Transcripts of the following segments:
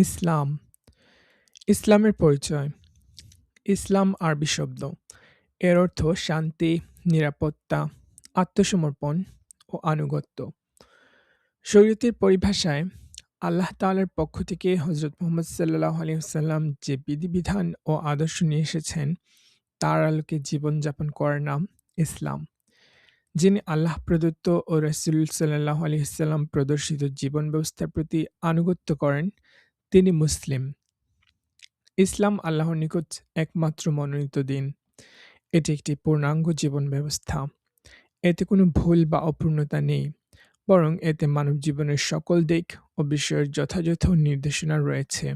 ইসলাম। ইসলামের পরিচয়। ইসলাম আরবি শব্দ। এর অর্থ শান্তি, নিরাপত্তা, আত্মসমর্পণ ও আনুগত্য। শরীয়তের পরিভাষায় আল্লাহ তাআলার পক্ষ থেকে হজরত মোহাম্মদ সাল্লাহ আলিয়াল্লাম যে বিধিবিধান ও আদর্শ নিয়ে এসেছেন, তার আলোকে জীবনযাপন করার নাম ইসলাম। যিনি আল্লাহ প্রদত্ত ও রসুল সাল্লাহ আলিয়াল্লাম প্রদর্শিত জীবন ব্যবস্থার প্রতি আনুগত্য করেন তিনি মুসলিম। ইসলাম আল্লাহর নিকট একমাত্র মনোনীত দিন। এটি একটি পূর্ণাঙ্গ জীবন ব্যবস্থা। এতে কোনো ভুল বা অপূর্ণতা নেই, বরং এতে মানব জীবনের সকল দিক ও বিষয়ের যথাযথ নির্দেশনা রয়েছে।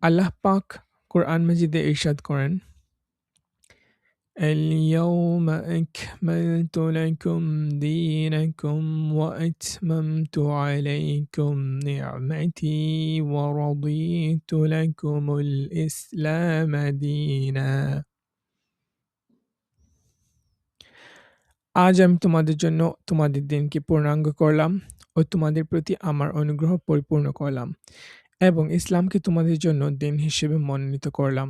আল্লাহ পাক কোরআন মাজিদে ইরশাদ করেন اليوم أكملت لكم دينكم وأتممت عليكم نعمتي ورضيت لكم الإسلام دينا আজ আমি তোমাদের জন্য তোমাদের দিনকে পূর্ণাঙ্গ করলাম ও তোমাদের প্রতি আমার অনুগ্রহ পরিপূর্ণ করলাম এবং ইসলামকে তোমাদের জন্য দিন হিসেবে মনোনীত করলাম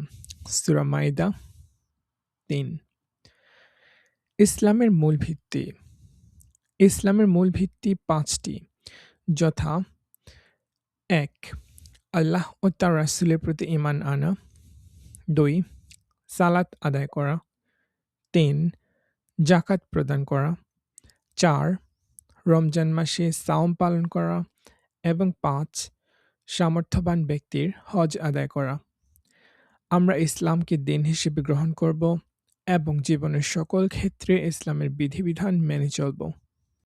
সুরা মাইদা তিন। ইসলামের মূল ভিত্তি। ইসলামের মূল ভিত্তি পাঁচটি। যথা, এক, আল্লাহ ও তার রাসুলের প্রতি ইমান আনা। দুই, সালাত আদায় করা। তিন জাকাত প্রদান করা। চার, রমজান মাসে সাওম পালন করা। এবং পাঁচ, সামর্থ্যবান ব্যক্তির হজ আদায় করা। আমরা ইসলামকে দিন হিসেবে গ্রহণ করব এবং জীবনের সকল ক্ষেত্রে ইসলামের বিধিবিধান মেনে চলব।